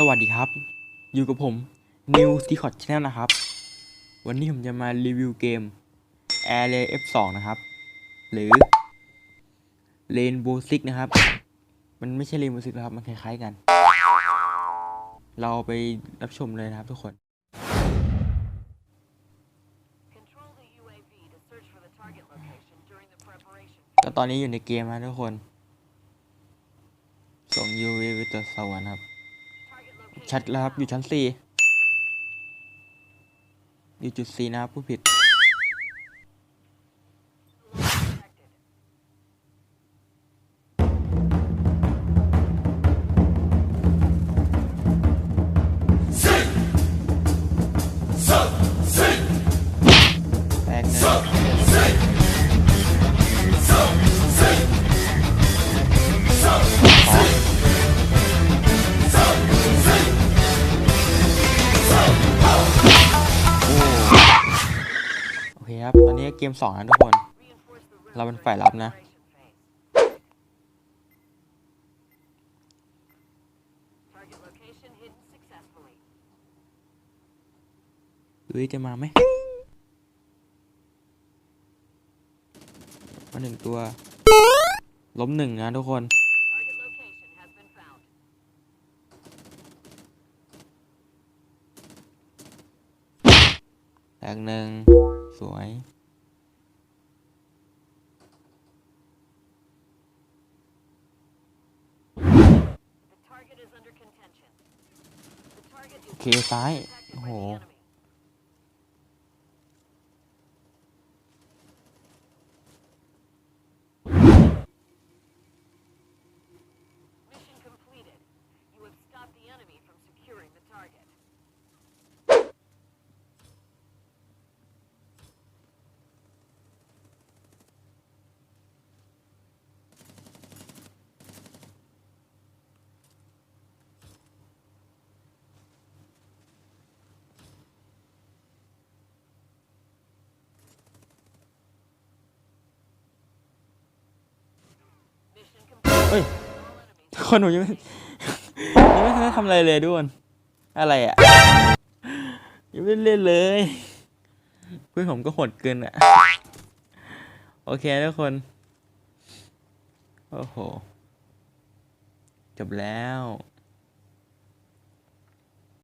สวัสดีครับ อยู่กับผม New s e c o t Channel นะครับ วันนี้ผมจะมารีวิวเกม Air Ray F2 นะครับ หรือ Rainbow Six นะครับ มันไม่ใช่ Rainbow Six นะครับ มันคล้ายๆกัน เราไปรับชมเลยนะครับทุกคน Control the UAV to search for the target location during the preparation. ก็ตอนนี้อยู่ในเกมนะทุกคน ส่ง UV ไปตรวจสอบนะครับ Target location ชัดแล้วครับ อยู่ชั้นสี่อยู่จุดสี่นะครับผู้ผิด แตกเล ครับ ตอนนี้เกมสองนะทุกคน เราเป็นฝ่ายรับนะ ดูจะมาไหมมาหนึ่งตัว ล้มหนึ่งนะทุกคนแตกหนึ่ง สวย The target is under contention. The target is โอเค ซ้าย detected โอ้ by โห เฮ้ยทุกคนหนูยังไม่ยังไม่ทันได้ทำอะไรเลยทุกคนอะไรอะยังไม่เล่นเลย เพื่อนผมก็โหดเกินอะ โอเคทุกคน โอ้โห จบแล้ว